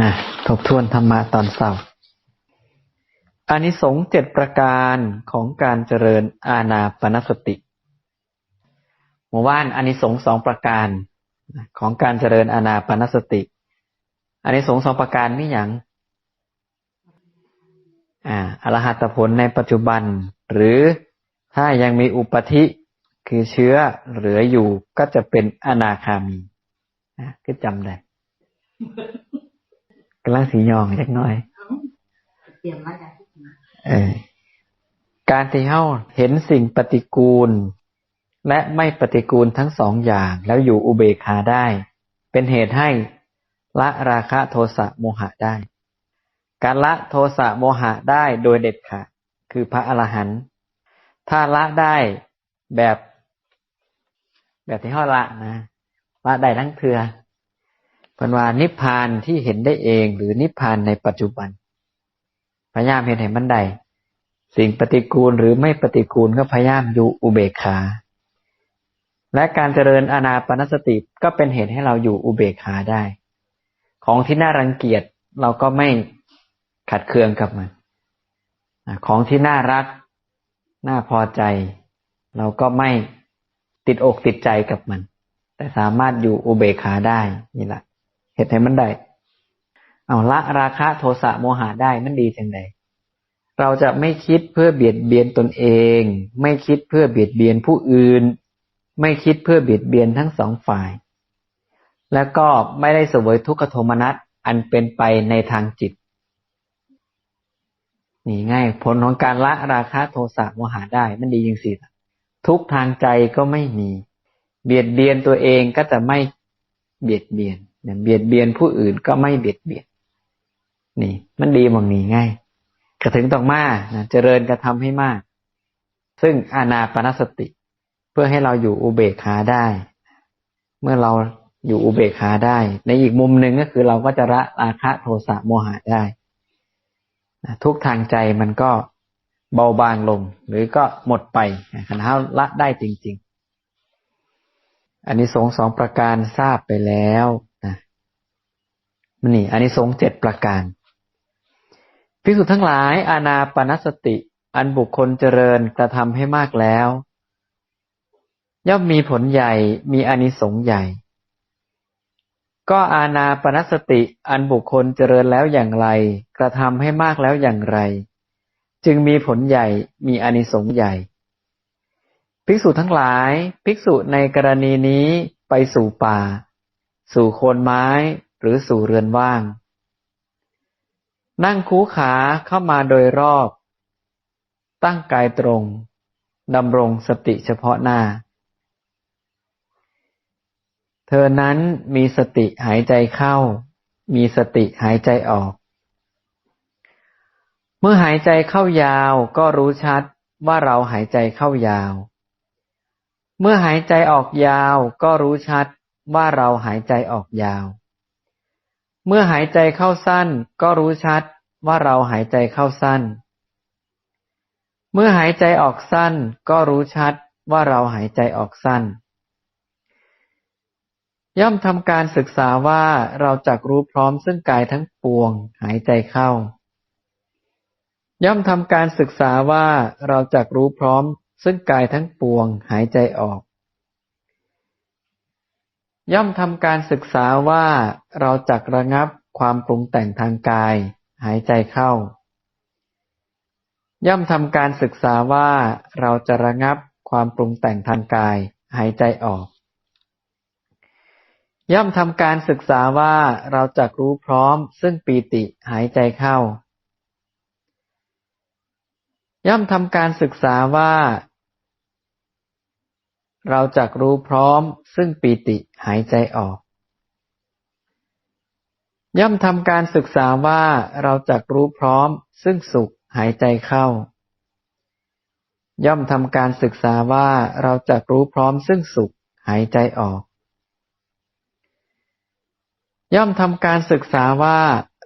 นะทบทวนธรรมะตอนเช้าอานิสงส์เจ็ดประการของการเจริญอาณาปณสติหมู่ว่านอานิสงส์สองประการของการเจริญอาณาปณสติอานิสงส์สองประการนี่อย่างอ่าอรหัตผลในปัจจุบัน หรือถ้ายังมีอุปธิคือเชื้อเหลืออยู่ก็จะเป็นอนาคามีนะก็จำได้ กำลังสียองเล็กน้อยเตรียมมาจากเออการที่เฮาเห็นสิ่งปฏิกูล และไม่ปฏิกูลทั้งสองอย่าง แล้วอยู่อุเบกขาได้ เป็นเหตุให้ละราคะโทสะโมหะได้ การละโทสะโมหะได้โดยเด็ดขาดคือพระอรหันต์ถ้าละได้แบบ แบบที่เฮาละนะละได้ทั้งเทือ เป็นว่านิพพานที่เห็นได้เอง หรือนิพพานในปัจจุบัน พยายามเห็นเห็นมันใด สิ่งปฏิกูลหรือไม่ปฏิกูลก็พยายามอยู่อุเบกขา และการเจริญอานาปนสติก็เป็นเหตุให้เราอยู่อุเบกขาได้ ของที่น่ารังเกียจเราก็ไม่ขัดเคืองกับมัน ของที่น่ารัก น่าพอใจ เราก็ไม่ติดอกติดใจกับมัน แต่สามารถอยู่อุเบกขาได้นี่แหละ เหตุให้มันได้เอาละราคะโทสะโมหะได้มันดีจังใดเราจะไม่คิดเพื่อเบียดเบียนตนเอง ไม่คิดเพื่อเบียดเบียนผู้อื่น ไม่คิดเพื่อเบียดเบียนทั้งสองฝ่าย แล้วก็ไม่ได้เสวยทุกขโทมนัสอันเป็นไปในทางจิตนี่ง่ายผลของการละราคะโทสะโมหะได้มันดีจริงสิทุกทางใจก็ไม่มี เบียดเบียนตัวเองก็จะไม่เบียดเบียน เบียดเบียนผู้อื่นก็ไม่เบียดเบียนนี่ มันดีมองนี้ง่ายกระถึงต้องมานะเจริญกระทำให้มาก ซึ่งอานาปนสติ เพื่อให้เราอยู่อุเบกขาได้ เมื่อเราอยู่อุเบกขาได้ ในอีกมุมหนึ่งก็คือเราก็จะละราคะโทสะโมหะได้นะทุกทางใจมันก็เบาบางลง หรือก็หมดไปขณะละได้จริง ๆ อันนี้สงสองประการทราบไปแล้ว นะมันนี่อันนี้สงเจ็ดประการพิสุทั้งหลาย อาณาปณสติ อันบุคคลเจริญกระทำให้มากแล้ว ย่อมมีผลใหญ่มีอานิสงส์ใหญ่ ก็อาณาปณสติอันบุคคลเจริญแล้วอย่างไร กระทำให้มากแล้วอย่างไร จึงมีผลใหญ่มีอานิสงส์ใหญ่ ภิกษุทั้งหลาย ภิกษุในกรณีนี้ไปสู่ป่า สู่โคนไม้ หรือสู่เรือนว่าง นั่งคูขาเข้ามาโดยรอบ ตั้งกายตรงดำรงสติเฉพาะหน้า เธอนั้นมีสติหายใจเข้า มีสติหายใจออก เมื่อหายใจเข้ายาวก็รู้ชัดว่าเราหายใจเข้ายาว เมื่อหายใจออกยาวก็รู้ชัดว่าเราหายใจออกยาว เมื่อหายใจเข้าสั้นก็รู้ชัดว่าเราหายใจเข้าสั้น เมื่อหายใจออกสั้นก็รู้ชัดว่าเราหายใจออกสั้น ย่อมทำการศึกษาว่าเราจักรู้พร้อมซึ่งกายทั้งปวง หายใจเข้า ย่อมทำการศึกษาว่าเราจักรู้พร้อมซึ่งกายทั้งปวง หายใจออก ย่อมทำการศึกษาว่าเราจักระงับความปรุงแต่งทางกาย หายใจเข้า ย่อมทำการศึกษาว่าเราจะระงับความปรุงแต่งทางกาย หายใจออก ย่อมทำการศึกษาว่าเราจักรู้พร้อม ซึ่งปีติหายใจเข้า ย่อมทำการศึกษาว่า เราจักรู้พร้อมซึ่งปีติหายใจออก ย่อมทำการศึกษาว่าเราจักรู้พร้อมซึ่งสุขหายใจเข้า ย่อมทำการศึกษาว่าเราจักรู้พร้อมซึ่งสุขหายใจออก ย่อมทำการศึกษาว่า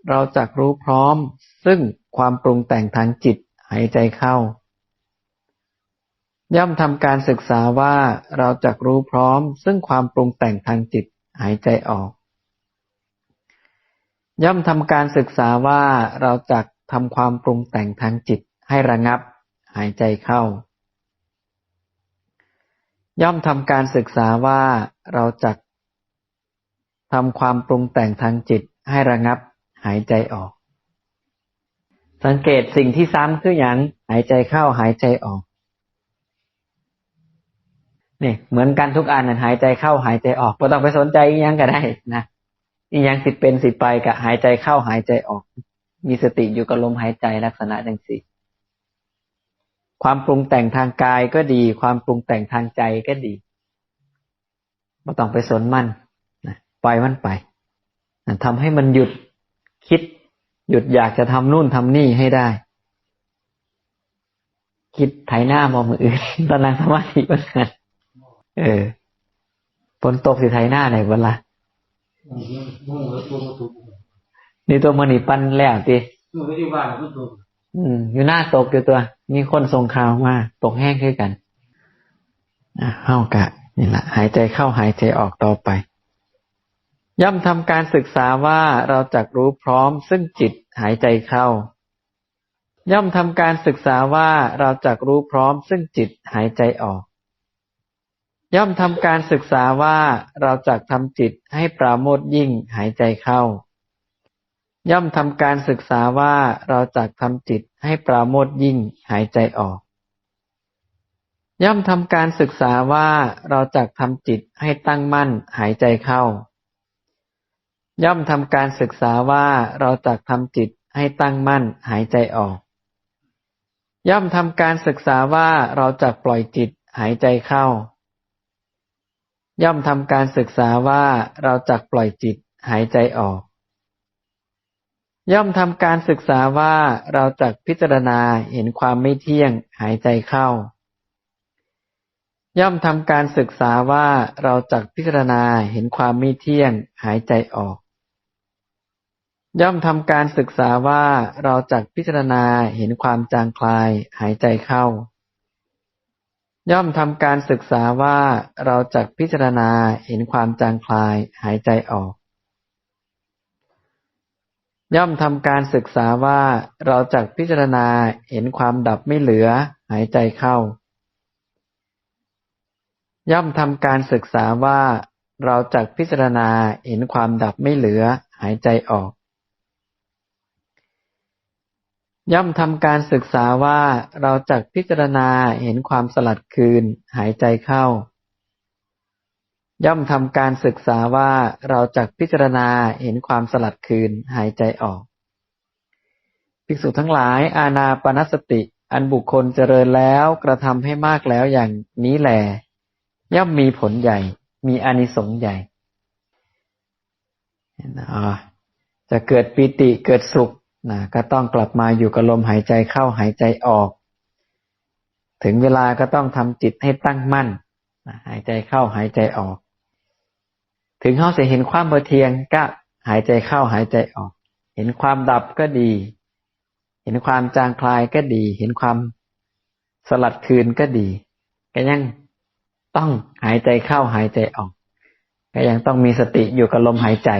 เราจักรู้พร้อมซึ่งความปรุงแต่งทางจิตหายใจเข้า ย่อมทำการศึกษาว่าเราจักรู้พร้อม ซึ่งความปรุงแต่งทางจิตหายใจออก ย่อมทำการศึกษาว่าเราจะทำความปรุงแต่งทางจิตให้ระงับ หายใจเข้า ย่อมทำการศึกษาว่าเราจะทำความปรุงแต่งทางจิตให้ระงับ หายใจออก สังเกตสิ่งที่ซ้ำคืออย่างหายใจเข้าหายใจออก นี่เหมือนกันทุกอันนหายใจเข้าหายใจออกไม่ต้องไปสนใจยังก็ได้นะอียังสิเป็นสิไปกับหายใจเข้าหายใจออก มีสติอยู่กับลมหายใจลักษณะดังสี่ความปรุงแต่งทางกายก็ดี ความปรุงแต่งทางใจก็ดีไม่ต้องไปสนมันนะปล่อยมันไปนะทำให้มันหยุดคิด หยุดอยากจะทำนู่นทำนี่ให้ได้ คิดไถหน้ามองมืออื่นตอนนั่งสมาธิบ้างกัน เออฝนตกสิไถหน้าไหนบ้างละมึงเออตัวมาถูกนี่ตัวมันนี่ปั้นแล้วติมึงไปที่บ้านมึงถูกอืมอยู่หน้าตกอยู่ตัว มีคนส่งข่าวมาตกแห้งขึ้นกันอะเข้ากะนี่แหละหายใจเข้าหายใจออกต่อไป ย่อมทำการศึกษาว่าเราจักรู้พร้อมซึ่งจิตหายใจเข้า ย่อมทำการศึกษาว่าเราจักรู้พร้อมซึ่งจิตหายใจออก ย่อมทำการศึกษาว่าเราจักทำจิตให้ปราโมทยิ่งหายใจเข้า ย่อมทำการศึกษาว่าเราจักทำจิตให้ปราโมทย์ยิ่งหายใจออก ย่อมทำการศึกษาว่าเราจักทำจิตให้ตั้งมั่นหายใจเข้า ย่อมทำการศึกษาว่าเราจักทำจิตให้ตั้งมั่นหายใจออก ย่อมทำการศึกษาว่าเราจักปล่อยจิตหายใจเข้า ย่อมทำการศึกษาว่าเราจักปล่อยจิตหายใจออก ย่อมทำการศึกษาว่าเราจักพิจารณาเห็นความไม่เที่ยงหายใจเข้า ย่อมทำการศึกษาว่าเราจักพิจารณาเห็นความไม่เที่ยงหายใจออก ย่อมทำการศึกษาว่าเราจักพิจารณาเห็นความจางคลายหายใจเข้า ย่อมทำการศึกษาว่าเราจักพิจารณาเห็นความจางคลายหายใจออก ย่อมทำการศึกษาว่าเราจักพิจารณาเห็นความดับไม่เหลือหายใจเข้า ย่อมทำการศึกษาว่าเราจักพิจารณาเห็นความดับไม่เหลือหายใจออก ย่อมทำการศึกษาว่าเราจักพิจารณาเห็นความสลัดคืนหายใจเข้า ย่อมทำการศึกษาว่าเราจักพิจารณาเห็นความสลัดคืนหายใจออก ภิกษุทั้งหลาย อาณาปณสติ อันบุคคลเจริญแล้วกระทำให้มากแล้วอย่างนี้แหลย่อมมีผลใหญ่ มีอานิสงส์ใหญ่จะเกิดปิติเกิดสุข นะก็ต้องกลับมาอยู่กับลมหายใจเข้าหายใจออก ถึงเวลาก็ต้องทำจิตให้ตั้งมั่นนะหายใจเข้าหายใจออก ถึงเขาจะเห็นความเบเทียงก็หายใจเข้าหายใจออก เห็นความดับก็ดี เห็นความจางคลายก็ดี เห็นความสลัดคืนก็ดี ก็ยังต้องหายใจเข้าหายใจออก ก็ยังต้องมีสติอยู่กับลมหายใจ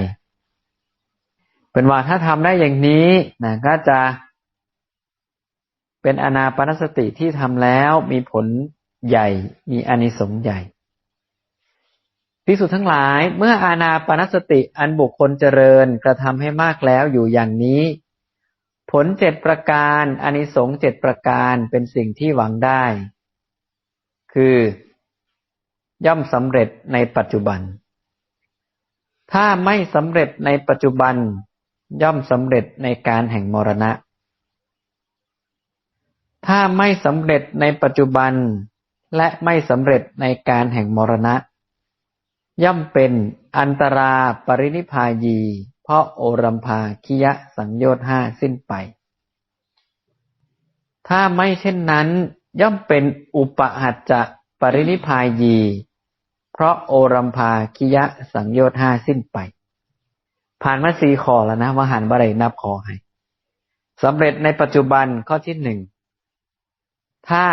เป็นว่าถ้าทำได้อย่างนี้นะก็จะเป็นอนาปนสติที่ทำแล้วมีผลใหญ่ มีอนิสงส์ใหญ่พิสุทั้งหลาย เมื่ออานาปนสติอันบุคคลเจริญกระทำให้มากแล้วอยู่อย่างนี้ ผลเจ็ดประการอนิสงส์เจ็ดประการเป็นสิ่งที่หวังได้ คือย่อมสำเร็จในปัจจุบัน ถ้าไม่สำเร็จในปัจจุบัน ย่อมสำเร็จในการแห่งมรณะ ถ้าไม่สำเร็จในปัจจุบัน และไม่สำเร็จในการแห่งมรณะ ย่อมเป็นอันตราปรินิพพายี เพราะโอรัมภาคิยะสังโยชน์ห้าสิ้นไป ถ้าไม่เช่นนั้น ย่อมเป็นอุปหัจจะปรินิพพายี เพราะโอรัมภาคิยะสังโยชน์ห้าสิ้นไป ผ่านมาสี่ข้อแล้วนะว่าหันบะไรนับขอให้สำเร็จในปัจจุบันข้อที่หนึ่งถ้า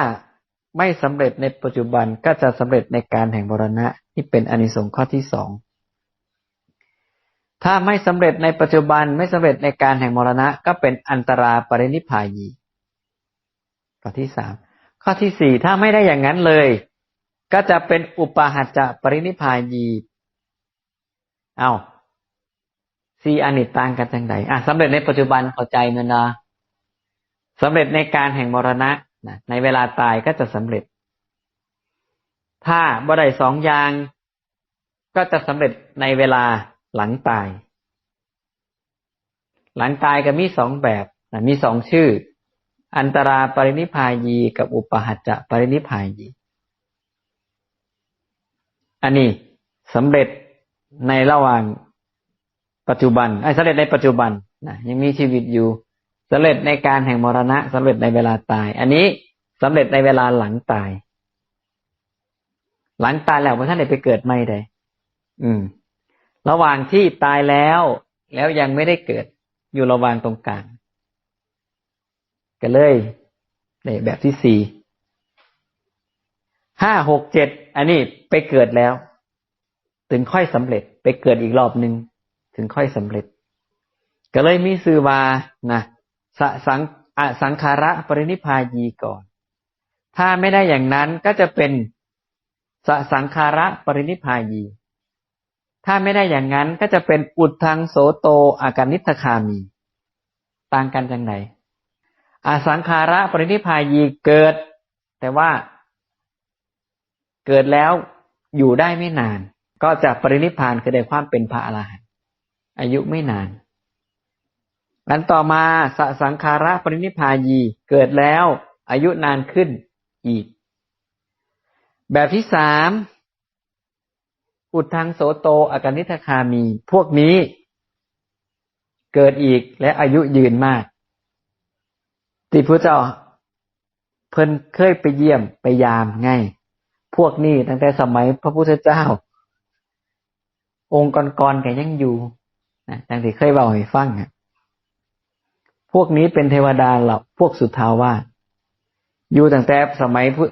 ไม่สำเร็จในปัจจุบันก็จะสำเร็จในการแห่งมรณะที่เป็นอนิสงส์ข้อที่สองถ้าไม่สำเร็จในปัจจุบันไม่สำเร็จในการแห่งมรณะ ก็เป็นอันตราปรินิพพายีข้อที่สามข้อที่สี่ถ้าไม่ได้อย่างนั้นเลย ก็จะเป็นอุปาหัจจะปรินิพพายี เอา สี่อันนี้ต่างกันจังไดอะสำเร็จในปัจจุบันเข้าใจมันนะสำเร็จในการแห่งมรณะนะในเวลาตายก็จะสำเร็จ ถ้าบ่ได้สองอย่าง ก็จะสำเร็จในเวลาหลังตาย หลังตายก็มีสองแบบนะมีสองชื่อ อันตราปรินิพายีกับอุปหัจจะปรินิพายี อันนี้สำเร็จในระหว่าง ปัจจุบันไอ้สำเร็จในปัจจุบันนะยังมีชีวิตอยู่สำเร็จในการแห่งมรณะสำเร็จในเวลาตาย อันนี้สำเร็จในเวลาหลังตาย หลังตายแล้วพระท่านได้ไปเกิดไม่ได้อืม ระหว่างที่ตายแล้วแล้วยังไม่ได้เกิดอยู่ระหว่างตรงกลางก็เลยในแบบที่สี่ห้าหกเจ็ดอันนี้ไปเกิดแล้ว ถึงค่อยสำเร็จไปเกิดอีกรอบหนึ่ง ถึงค่อยสำเร็จ ก็เลยมีสื่อวานะสสังอสังขาระปรินิพพายีก่อน ถ้าไม่ได้อย่างนั้นก็จะเป็นสสังขาระปรินิพพายี ถ้าไม่ได้อย่างนั้นก็จะเป็นอุดทังโสโตอาการนิทคามี ต่างกันจังไหนอสังขาระปรินิพพายีเกิด แต่ว่า เกิดแล้วอยู่ได้ไม่นาน ก็จะปรินิพานคือได้ความเป็นพระอรหันต อายุไม่นานอันต่อมาสสังขาระปรินิพพายีเกิดแล้วอายุนานขึ้นอีก แบบที่สามอุดทางโสโตอากานิทคามี พวกนี้ เกิดอีกและอายุยืนมากที่พระเจ้า เพิ่นเคยไปเยี่ยมไปยามไง พวกนี้ตั้งแต่สมัยพระพุทธเจ้า องค์ก่อนๆแกยังอยู่ นะดังที่เคยบอกให้ฟังอะพวกนี้เป็นเทวดาเหล่าพวกสุทาวาสอยู่ตั้งแต่สมัยพุ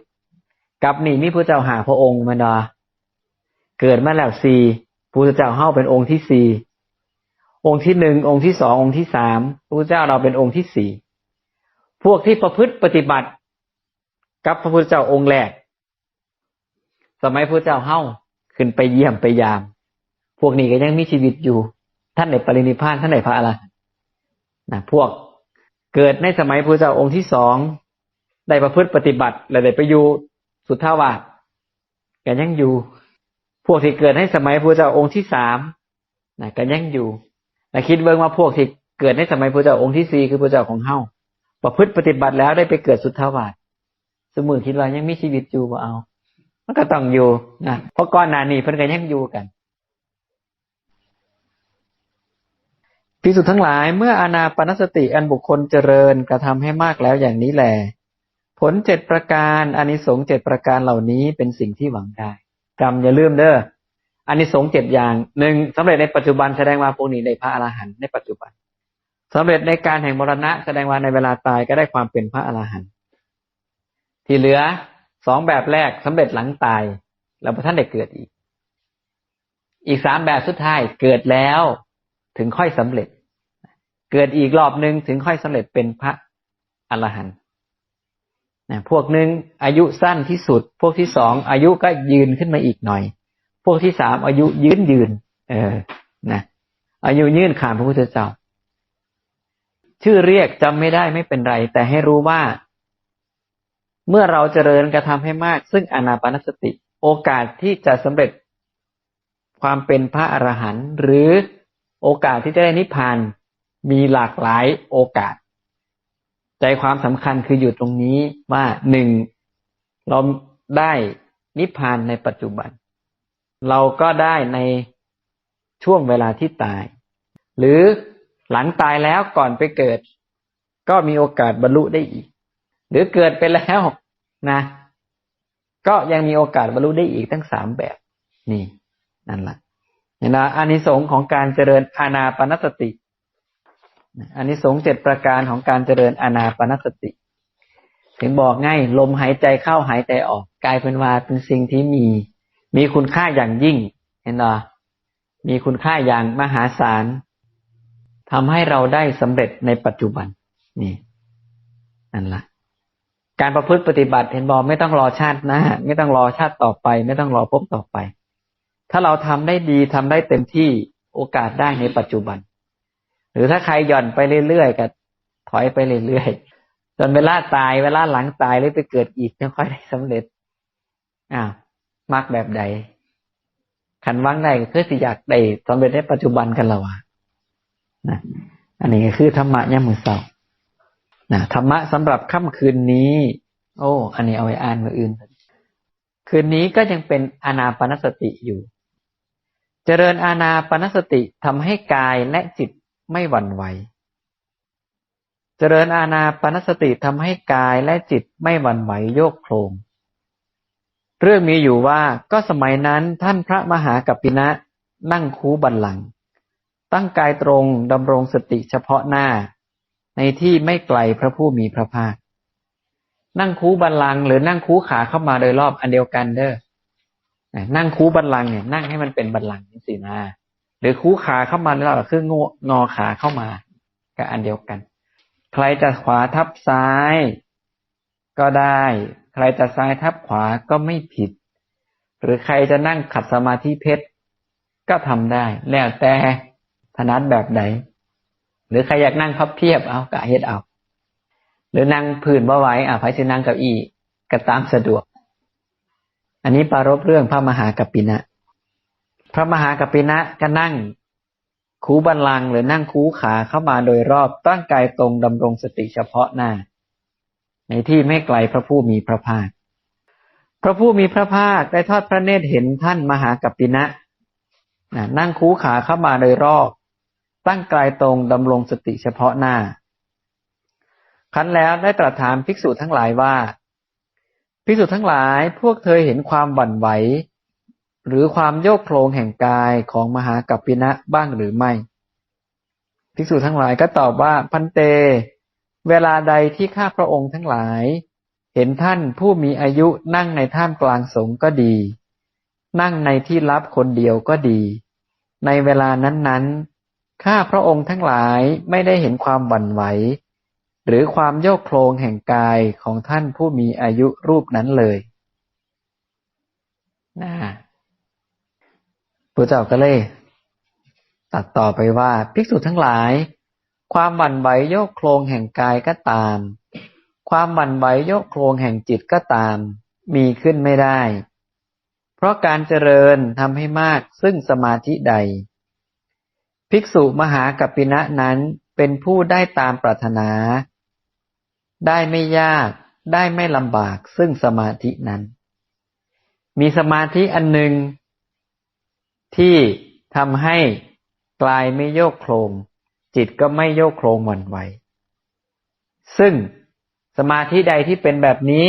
กับนี่มีพระเจ้าหาพระองค์มาดาเกิดมาแล้วสี่พระเจ้าเฮ้าเป็นองค์ที่สี่องค์ที่หนึ่งองค์ที่สององค์ที่สามพระเจ้าเราเป็นองค์ที่สี่พวกที่ประพฤติปฏิบัติ กับพระพุทธเจ้าองค์แรก สมัยพระเจ้าเฮ้าขึ้นไปเยี่ยมไปยาม พวกนี้ก็ยังมีชีวิตอยู่ ท่านในปรินิพานท่านในพระอรหันต์นะพวกเกิดในสมัยพระเจ้าองค์ที่สองได้ประพฤติปฏิบัติและได้ไปอยู่สุทธาวาสก็ยังอยู่ พวกที่เกิดในสมัยพระเจ้าองค์ที่สามนะก็ยังอยู่และคิดเบิ่งว่าพวกที่เกิดในสมัยพระเจ้าองค์ที่สี่คือพระเจ้าของเฮาประพฤติปฏิบัติแล้วได้ไปเกิดสุทธาวาสสมุนคิดว่ายังมีชีวิตอยู่บ่เอา มันก็ต้องอยู่นะเพราะก่อนหน้านี้เพิ่นก็ยังอยู่กัน พิสุทั้งหลายเมื่ออานาปนสติอันบุคคลเจริญกระทำให้มากแล้วอย่างนี้แหลผลเจ็ดประการอานิสงส์เจ็ดประการเหล่านี้เป็นสิ่งที่หวังได้กรรมอย่าลืมเด้ออานิสงส์เจ็ดอย่างหนึ่งสำเร็จในปัจจุบันแสดงว่าพวกนี้ได้พระอรหันต์ในปัจจุบันสำเร็จในการแห่งมรณะแสดงว่าในเวลาตายก็ได้ความเป็นพระอรหันต์ที่เหลือสองแบบแรกสำเร็จหลังตายแล้วพระท่านได้เกิดอีก อีกสามแบบสุดท้ายเกิดแล้ว ถึงค่อยสำเร็จ เกิดอีกรอบหนึ่งถึงค่อยสำเร็จเป็นพระอรหันต์นะพวกหนึ่งอายุสั้นที่สุด พวกที่สองอายุก็ยืนขึ้นมาอีกหน่อย พวกที่สามอายุยืนยืน เออนะอายุยืนขานพระพุทธเจ้า ชื่อเรียกจำไม่ได้ไม่เป็นไร แต่ให้รู้ว่า เมื่อเราเจริญกระทำให้มาก ซึ่งอนาปานสติ โอกาสที่จะสำเร็จความเป็นพระอรหันต์หรือ โอกาสที่จะได้นิพพานมีหลากหลายโอกาส ใจความสำคัญคืออยู่ตรงนี้ว่าหนึ่งเราได้นิพพานในปัจจุบัน เราก็ได้ในช่วงเวลาที่ตาย หรือหลังตายแล้วก่อนไปเกิด ก็มีโอกาสบรรลุได้อีก หรือเกิดไปแล้วนะ ก็ยังมีโอกาสบรรลุได้อีกทั้งสามแบบ นี่ นั่นแหละ นไหมอานิสงส์ของการเจริญอานาปนสติอานิสงส์เจ็ดประการของการเจริญอานาปนสติ ถึงบอกง่ายลมหายใจเข้าหายใจออกกลายเป็นว่าเป็นสิ่งที่มี มีคุณค่าอย่างยิ่ง เห็นไหมมีคุณค่าอย่างมหาศาลทำให้เราได้สำเร็จในปัจจุบัน นี่นั่นละการประพฤติปฏิบัติเห็นบอกไม่ต้องรอชาติหน้าไม่ต้องรอชาติต่อไป ไม่ต้องรอพบต่อไป ถ้าเราทำได้ดีทำได้เต็มที่โอกาสได้ในปัจจุบัน หรือถ้าใครหย่อนไปเรื่อยๆก็ถอยไปเรื่อยๆจนเวลาตายเวลาหลังตายหรือไปเกิดอีกไม่ค่อยได้สำเร็จอ้าวมักแบบใดขันวังใดคือสิอยากได้สำเร็จในปัจจุบันกันแล้วอะนะอันนี้คือธรรมะย่ามมือเศร้านะธรรมะสำหรับค่ำคืนนี้ โอ้ อันนี้เอาไว้อ่านมืออื่น คืนนี้ก็ยังเป็นอนาปนสติอยู่ เจริญอานาปนสติทำให้กายและจิตไม่หวั่นไหว เจริญอานาปนสติทำให้กายและจิตไม่หวั่นไหวโยกโครงเรื่องมีอยู่ว่าก็สมัยนั้นท่านพระมหากัปปินะนั่งคูบันลัง ตั้งกายตรงดำรงสติเฉพาะหน้า ในที่ไม่ไกลพระผู้มีพระภาค นั่งคูบันลังหรือนั่งคูขาเข้ามาโดยรอบอันเดียวกันเด้อ นั่งคูบันลังก์เนี่ยนั่งให้มันเป็นบันลังก์นี่สินะหรือคูขาเข้ามาแล้วคืององอขาเข้ามาก็อันเดียวกัน ใครจะขวาทับซ้าย ก็ได้ ใครจะซ้ายทับขวาก็ไม่ผิด หรือใครจะนั่งขัดสมาธิเพชรก็ทำได้ แล้วแต่ถนัดแบบไหน หรือใครอยากนั่งพับเพียบเอากะเฮ็ดเอา หรือนั่งพื้นบ่ไหวอะไผสินั่งเก้าอี้ก็ตามสะดวก อันนี้ปารบเรื่องพระมหากัปปินะ พระมหากัปปินะก็นั่ง คูบันลังหรือนั่งคูขาเข้ามาโดยรอบตั้งกายตรงดำรงสติเฉพาะหน้า ในที่ไม่ไกลพระผู้มีพระภาค พระผู้มีพระภาคได้ทอดพระเนตรเห็นท่านมหากัปปินะนั่งคูขาเข้ามาโดยรอบ ตั้งกายตรงดำรงสติเฉพาะหน้าครั้นแล้วได้ตรัสถามภิกษุทั้งหลายว่า ภิกษุทั้งหลายพวกเธอเห็นความบั่นไหว หรือความโยกโครงแห่งกายของมหากัปปินะบ้างหรือไม่ภิกษุทั้งหลายก็ตอบว่าพันเต เวลาใดที่ข้าพระองค์ทั้งหลาย เห็นท่านผู้มีอายุนั่งในท่ามกลางสงก็ดี นั่งในที่ลับคนเดียวก็ดี ในเวลานั้นๆข้าพระองค์ทั้งหลายไม่ได้เห็นความบั่นไหว หรือความโยกโครงแห่งกายของท่านผู้มีอายุรูปนั้นเลยนะพระเจ้าก็เลยตัดต่อไปว่าภิกษุทั้งหลาย ความบั่นไหวโยกโครงแห่งกายก็ตาม ความบั่นไหวโยกโครงแห่งจิตก็ตาม มีขึ้นไม่ได้ เพราะการเจริญทำให้มากซึ่งสมาธิใด ภิกษุมหากัปปินะนั้นเป็นผู้ได้ตามปรารถนา ได้ไม่ยากได้ไม่ลำบากซึ่งสมาธินั้น มีสมาธิอันหนึ่งที่ทำให้กลายไม่โยกโครงจิตก็ไม่โยกโครงหวั่นไหว ซึ่งสมาธิใดที่เป็นแบบนี้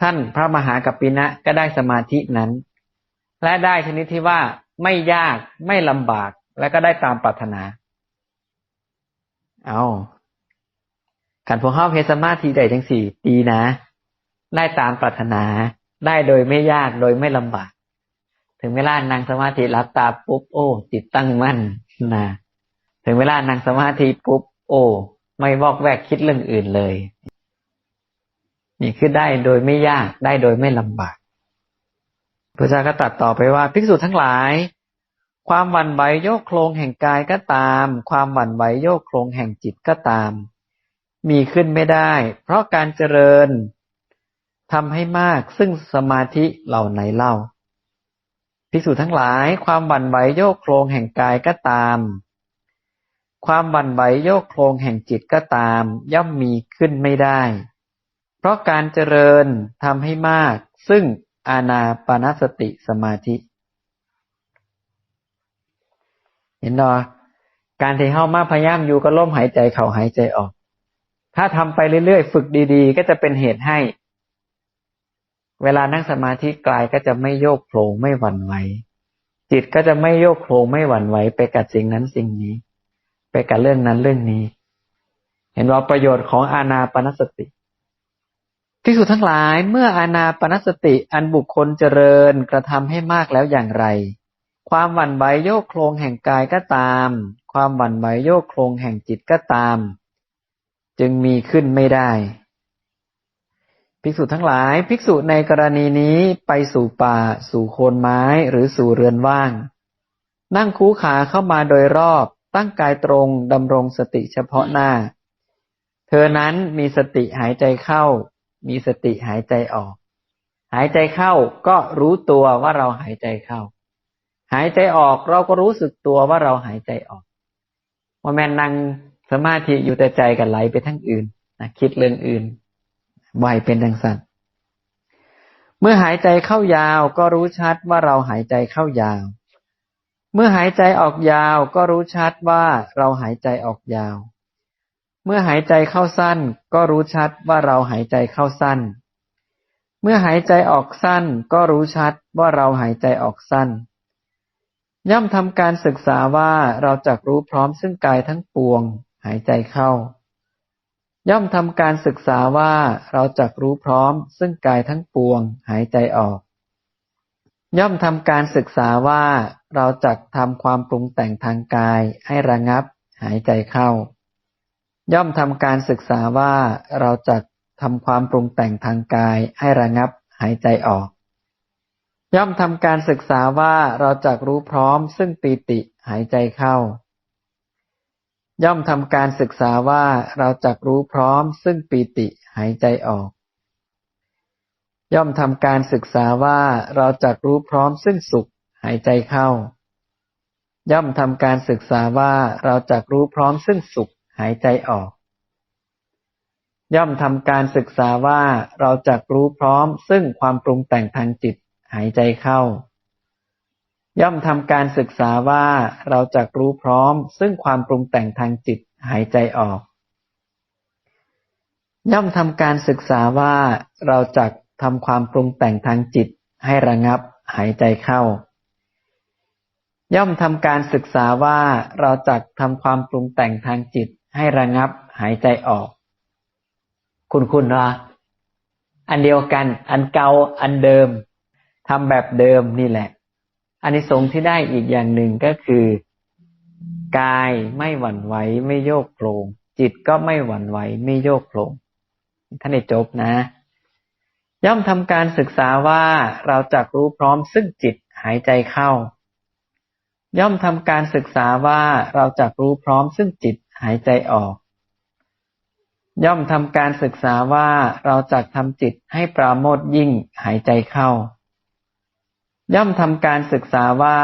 ท่านพระมหากัปปินะก็ได้สมาธินั้น และได้ชนิดที่ว่าไม่ยากไม่ลำบากและก็ได้ตามปรารถนา เอา ขันพวกเข้าเพสมาธิใดทั้งสี่ดีนะ ได้ตามปรารถนา ได้โดยไม่ยากโดยไม่ลำบาก ถึงเวลานั่งสมาธิรับตาปุ๊บโอ้จิตตั้งมั่นนะถึงเวลานั่งสมาธิปุ๊บโอ้ไม่วอกแวกคิดเรื่องอื่นเลย นี่คือได้โดยไม่ยากได้โดยไม่ลำบากพระเจ้าก็ตัดต่อไปว่าภิกษุทั้งหลาย ความหวั่นไหวโยกโครงแห่งกายก็ตาม ความหวั่นไหวโยกโครงแห่งจิตก็ตาม มีขึ้นไม่ได้ เพราะการเจริญทำให้มากซึ่งสมาธิเหล่าไหนเล่าภิกษุทั้งหลายความหวั่นไหวโยกโครงแห่งกายก็ตาม ความหวั่นไหวโยกโครงแห่งจิตก็ตาม ย่อมมีขึ้นไม่ได้ เพราะการเจริญทำให้มาก ซึ่งอาณาปณสติสมาธิ เห็นเนาะการที่เข้ามาพยายามอยู่ก็ล่มหายใจเข้าหายใจออก ถ้าทำไปเรื่อยๆ ฝึกดีๆ ก็จะเป็นเหตุให้ เวลานั่งสมาธิกายก็จะไม่โยกโผล่ไม่หวั่นไหวจิตก็จะไม่โยกโผล่ไม่หวั่นไหวไปกับสิ่งนั้นสิ่งนี้ ไปกับเรื่องนั้นเรื่องนี้ เห็นว่าประโยชน์ของอาณาปณสติภิกษุดทั้งหลายเมื่ออาณาปณสติอันบุคคลเจริญกระทำให้มากแล้วอย่างไร ความหวั่นไหวโยกโครงแห่งกายก็ตาม ความหวั่นไหวโยกโครงแห่งจิตก็ตาม จึงมีขึ้นไม่ได้ ภิกษุทั้งหลาย ภิกษุในกรณีนี้ไปสู่ป่า สู่โคนไม้หรือสู่เรือนว่าง นั่งคูขาเข้ามาโดยรอบ ตั้งกายตรงดำรงสติเฉพาะหน้า เธอนั้นมีสติหายใจเข้า มีสติหายใจออก หายใจเข้าก็รู้ตัวว่าเราหายใจเข้า หายใจออกเราก็รู้สึกตัวว่าเราหายใจออกว่าแม่นนั่ง สมาธิอยู่แต่ใจกันไหลไปทั้งอื่นนะคิดเรื่องอื่นไหวเป็นดังสันเมื่อหายใจเข้ายาวก็รู้ชัดว่าเราหายใจเข้ายาว เมื่อหายใจออกยาวก็รู้ชัดว่าเราหายใจออกยาว เมื่อหายใจเข้าสั้นก็รู้ชัดว่าเราหายใจเข้าสั้น เมื่อหายใจออกสั้นก็รู้ชัดว่าเราหายใจออกสั้น ย่อมทำการศึกษาว่าเราจักรู้พร้อมซึ่งกายทั้งปวง หายใจเข้า ย่อมทำการศึกษาว่าเราจักรู้พร้อม ซึ่งกายทั้งปวง หายใจออก ย่อมทำการศึกษาว่าเราจักทำความปรุงแต่งทางกายให้ระงับ หายใจเข้า ย่อมทำการศึกษาว่าเราจักทำความปรุงแต่งทางกายให้ระงับ หายใจออก ย่อมทำการศึกษาว่าเราจักรู้พร้อม ซึ่งปีติหายใจเข้า ย่อมทำการศึกษาว่าเราจักรู้พร้อม ซึ่งปีติหายใจออก ย่อมทำการศึกษาว่าเราจักรู้พร้อม ซึ่งสุขหายใจเข้า ย่อมทำการศึกษาว่าเราจักรู้พร้อม ซึ่งสุขหายใจออก ย่อมทำการศึกษาว่าเราจักรู้พร้อม ซึ่งความปรุงแต่งทางจิตหายใจเข้า ย่อมทำการศึกษาว่าเราจักรู้พร้อม ซึ่งความปรุงแต่งทางจิตหายใจออก ย่อมทำการศึกษาว่าเราจักทำความปรุงแต่งทางจิตให้ระงับหายใจเข้า ย่อมทำการศึกษาว่าเราจักทำความปรุงแต่งทางจิตให้ระงับหายใจออก คุณคุณว่าอันเดียวกัน อันเก่าอันเดิมทำแบบเดิมนี่แหละ อันนี้สงส์ที่ได้อีกอย่างหนึ่งก็คือกายไม่หวั่นไหวไม่โยกโครงจิตก็ไม่หวั่นไหวไม่โยกโครงท่านได้จบนะ ย่อมทำการศึกษาว่าเราจักรู้พร้อมซึ่งจิตหายใจเข้า ย่อมทำการศึกษาว่าเราจักรู้พร้อมซึ่งจิตหายใจออก ย่อมทำการศึกษาว่าเราจักทำจิตให้ปราโมทยิ่งหายใจเข้า ย่อมทำการศึกษาว่า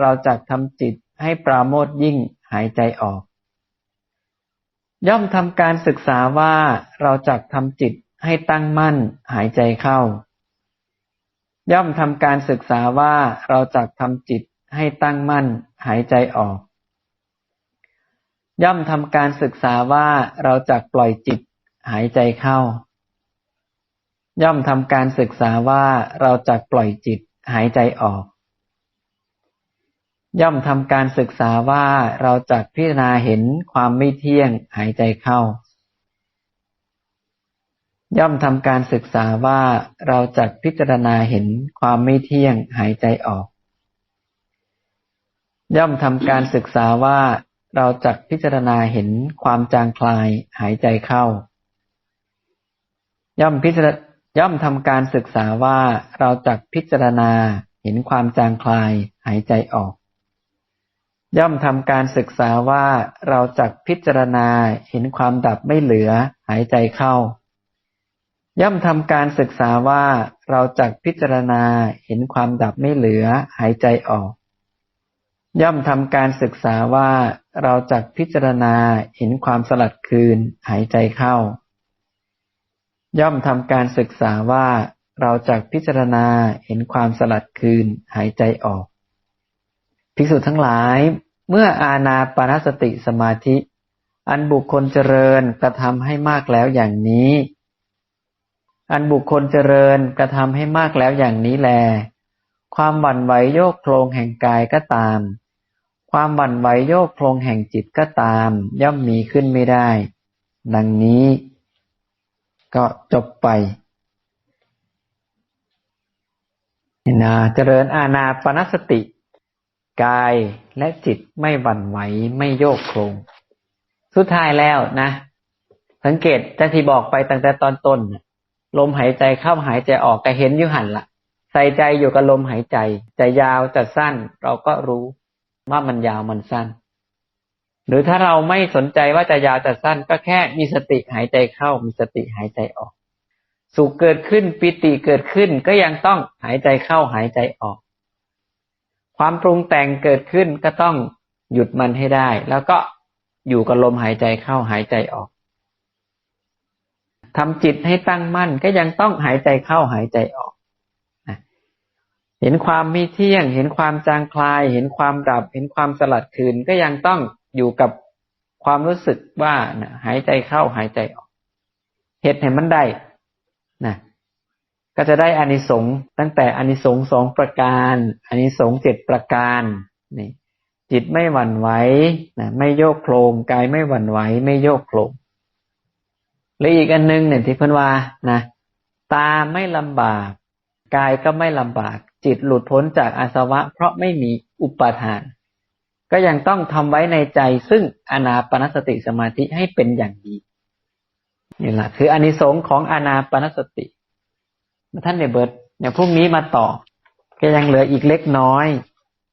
เราจักทำจิตให้ปราโมทยิ่งหายใจออก ย่อมทำการศึกษาว่าเราจักทำจิตให้ตั้งมั่นหายใจเข้า ย่อมทำการศึกษาว่าเราจักทำจิตให้ตั้งมั่นหายใจออก ย่อมทำการศึกษาว่าเราจักปล่อยจิตหายใจเข้า ย่อมทำการศึกษาว่าเราจักปล่อยจิต หายใจออก ย่อมทำการศึกษาว่าเราจักพิจารณาเห็นความไม่เที่ยงหายใจเข้า ย่อมทำการศึกษาว่าเราจักพิจารณาเห็นความไม่เที่ยงหายใจออก ย่อมทำการศึกษาว่าเราจักพิจารณาเห็นความจางคลายหายใจเข้า ย่อมพิจาร ย่อมทำการศึกษาว่าเราจักพิจารณาเห็นความจางคลายหายใจออก ย่อมทำการศึกษาว่าเราจักพิจารณาเห็นความดับไม่เหลือหายใจเข้า ย่อมทำการศึกษาว่าเราจักพิจารณาเห็นความดับไม่เหลือหายใจออก ย่อมทำการศึกษาว่าเราจักพิจารณาเห็นความสลัดคืนหายใจเข้า ย่อมทำการศึกษาว่าเราจักพิจารณาเห็นความสลัดคืนหายใจออกภิกษุทั้งหลาย เมื่ออาณาปานสติสมาธิ อันบุคคลเจริญกระทำให้มากแล้วอย่างนี้ อันบุคคลเจริญกระทำให้มากแล้วอย่างนี้แล ความหวั่นไหวโยกโครงแห่งกายก็ตาม ความหวั่นไหวโยกโครงแห่งจิตก็ตาม ย่อมมีขึ้นไม่ได้ ดังนี้ ก็จบไปนะเจริญอาณาปณสติ กายและจิตไม่หวั่นไหวไม่โยกโครง สุดท้ายแล้วนะ สังเกตจันทีบอกไปตั้งแต่ตอนต้นน่ะลมหายใจเข้าหายใจออกก็เห็นอยู่หันละใส่ใจอยู่กับลมหายใจ จะยาวจะสั้น เราก็รู้ว่ามันยาวมันสั้น หรือถ้าเราไม่สนใจว่าจะยาวจะสั้นก็แค่มีสติหายใจเข้า มีสติหายใจออก สุขเกิดขึ้นปิติเกิดขึ้นก็ยังต้องหายใจเข้าหายใจออก ความปรุงแต่งเกิดขึ้นก็ต้องหยุดมันให้ได้ แล้วก็อยู่กับลมหายใจเข้าหายใจออกทำจิตให้ตั้งมั่นก็ยังต้องหายใจเข้าหายใจออกเห็นความไม่เที่ยง เห็นความจางคลาย เห็นความดับ เห็นความสลัดคืนก็ยังต้อง อยู่กับความรู้สึกว่านะหายใจเข้าหายใจออกเหตุเห็นมันได้นะก็จะได้อานิสงส์ตั้งแต่อานิสงส์สองประการอานิสงส์เจ็ดประการนี่จิตไม่หวั่นไหวนะไม่โยกโครงกายไม่หวั่นไหวไม่โยกโครงและอีกอันหนึงเนี่ยที่เพิ่นว่านะตาไม่ลำบาก กายก็ไม่ลำบาก จิตหลุดพ้นจากอาสวะ เพราะไม่มีอุปาทาน ก็ยังต้องทำไว้ในใจซึ่งอนาปนสติสมาธิให้เป็นอย่างดีนี่แหละคืออานิสงส์ของอนาปนสติท่านในเบิร์ดเนี่ยพรุ่งนี้มาต่อก็ยังเหลืออีกเล็กน้อย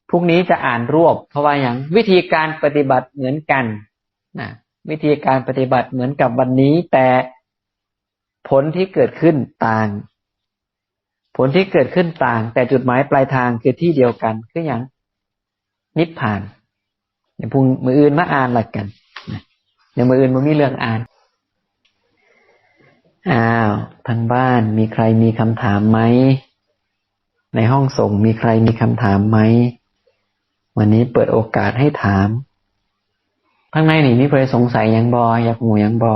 พรุ่งนี้จะอ่านรวบ เพราะว่าอย่างวิธีการปฏิบัติเหมือนกันนะวิธีการปฏิบัติเหมือนกับวันนี้ แต่ผลที่เกิดขึ้นต่าง ผลที่เกิดขึ้นต่าง แต่จุดหมายปลายทางคือที่เดียวกันคืออย่างนิพพาน เดี๋ยวพรุ่งมืออื่นมาอ่านหลักกันนะเดี๋ยวมืออื่นมันมีเรื่องอ่านอ้าวทางบ้านมีใครมีคำถามไหมในห้องส่งมีใครมีคำถามไหมวันนี้เปิดโอกาสให้ถามข้างในนี่มีใครสงสัยยังบออยากหูยังบอ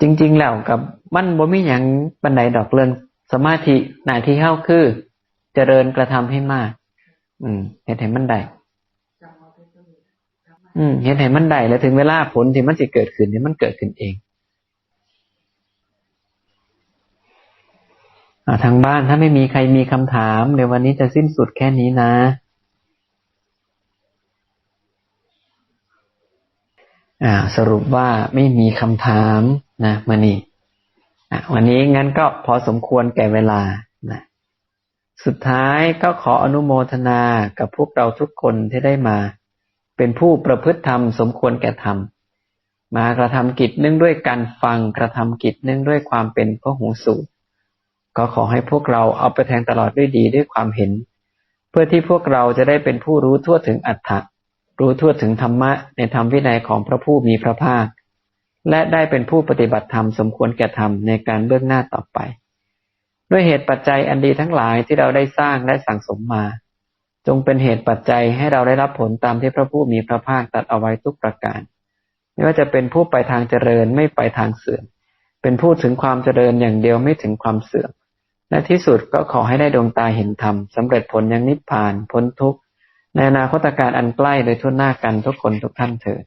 จริง ๆ แล้วกับมันบ่มีหยังปันใดดอกเรื่องสมาธิหน้าที่เข้าคือ เจริญกระทำให้มาก อืมเห็นเห็นมันได้ อืมเห็นเห็นมันได้แล้วถึงเวลาผลที่มันจะเกิดขึ้นที่มันเกิดขึ้นเองอทางบ้านถ้าไม่มีใครมีคำถามเดี๋ยววันนี้จะสิ้นสุดแค่นี้นะ อ่า สรุปว่าไม่มีคำถามนะมานี่อะวันนี้งั้นก็พอสมควรแก่เวลานะสุดท้ายก็ขออนุโมทนากับพวกเราทุกคนที่ได้มา เป็นผู้ประพฤติธรรมสมควรแก่ธรรม มากระทำกิจเนื่องด้วยการฟังกระทำกิจเนื่องด้วยความเป็นพระหูสูตรก็ขอให้พวกเราเอาไปแทงตลอดด้วยดีด้วยความเห็น เพื่อที่พวกเราจะได้เป็นผู้รู้ทั่วถึงอัตถะรู้ทั่วถึงธรรมะในธรรมวินัยของพระผู้มีพระภาค และได้เป็นผู้ปฏิบัติธรรมสมควรแก่ธรรมในการเบื้องหน้าต่อไป ด้วยเหตุปัจจัยอันดีทั้งหลายที่เราได้สร้างและสั่งสมมา จงเป็นเหตุปัจจัยให้เราได้รับผลตามที่พระผู้มีพระภาคตัดเอาไว้ทุกประการ ไม่ว่าจะเป็นผู้ไปทางเจริญไม่ไปทางเสื่อม เป็นผู้ถึงความเจริญอย่างเดียวไม่ถึงความเสื่อม และที่สุดก็ขอให้ได้ดวงตาเห็นธรรมสำเร็จผลยังนิพพานพ้นทุกข์ในอนาคตการอันใกล้โดยทุนหน้ากันทุกคนทุกท่านเถิด